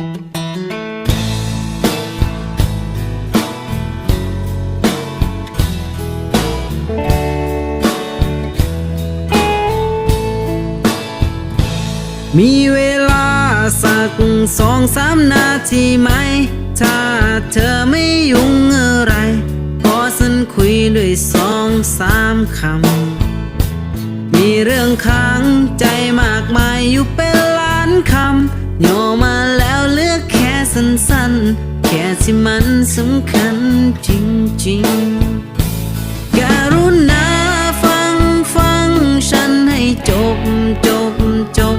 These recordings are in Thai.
มีเวลาสักสองสามนาทีไหม ถ้าเธอไม่ยุ่งอะไรขอสันคุยด้วยสองสามคำ มีเรื่องค้างใจมากมายอยู่เป็นล้านคำโยมา มันสำคัญจริงๆ การุณาฟังฟังฉันให้จบจบจบ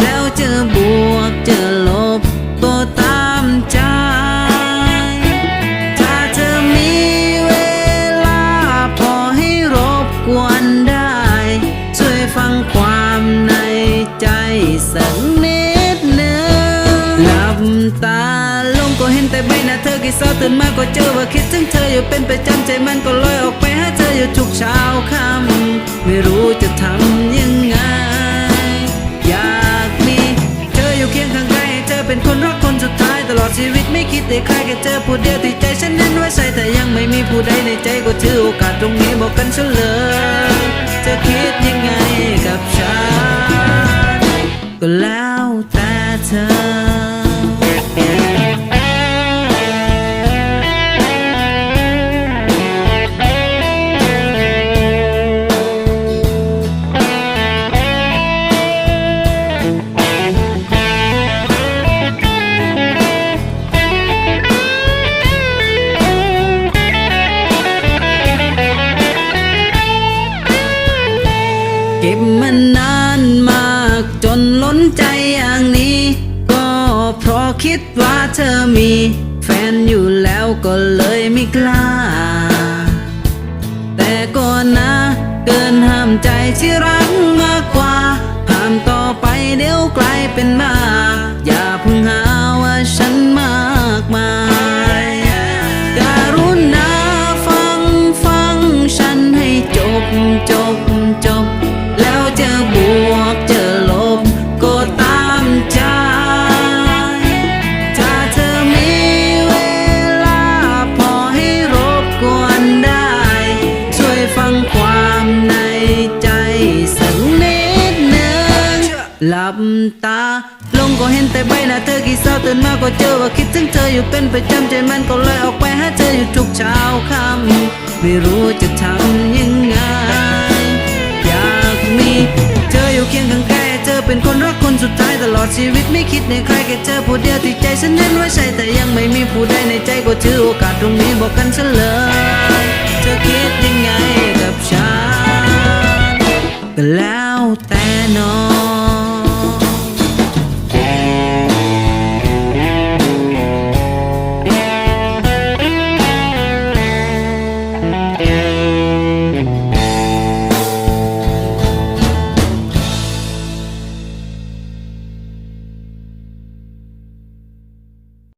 แล้วจะบวกจะลบก็ตามใจ ถ้าเธอมีเวลาพอให้รบกวนได้ ช่วยฟังความในใจสัก แต่ใบหน้าเธอกี่เศร้าตื่นมาก็เจอว่าคิดถึงเธออยู่เป็นประจำใจมันก็ลอยออกไปหาเธออยู่ทุกเช้าค่ำไม่รู้จะทำยังไง อยากมีเธออยู่เคียงข้างกายให้เธอเป็นคนรักคนสุดท้ายตลอดชีวิตไม่คิดได้ใครแค่เธอผู้เดียวที่ใจฉันนั้นไว้ใส่แต่ยังไม่มีผู้ใดในใจก็ถือโอกาสตรงนี้บอกกันเฉลยจะคิดยังไงกับฉันก็แล้ว เก็บมันนานมากจนล้นใจอย่างนี้ ก็เพราะคิดว่าเธอมี แฟนอยู่แล้วก็เลยไม่กล้า แต่ก็นะเกินห้ามใจที่รักมากกว่าห้ามต่อไปเดี๋ยวกลายเป็นบ้า หลับตา ลงก็เห็นแต่ใบหน้าเธอกี่เศร้าตื่นมาก็เจอว่าคิดถึงเธออยู่เป็นประจำใจมันก็เลยออกไปหาเธออยู่ทุกเช้าค่ำไม่รู้จะทำยังไง อยากมีเธออยู่เคียงข้างกายเธอเป็นคนรักคนสุดท้ายตลอดชีวิตไม่คิดในใครแค่เธอผู้เดียวที่ใจฉันนั้นไว้ใช่แต่ยังไม่มีผู้ใดในใจก็ถือโอกาสตรงนี้บอกกันเฉลยเธอคิดยังไง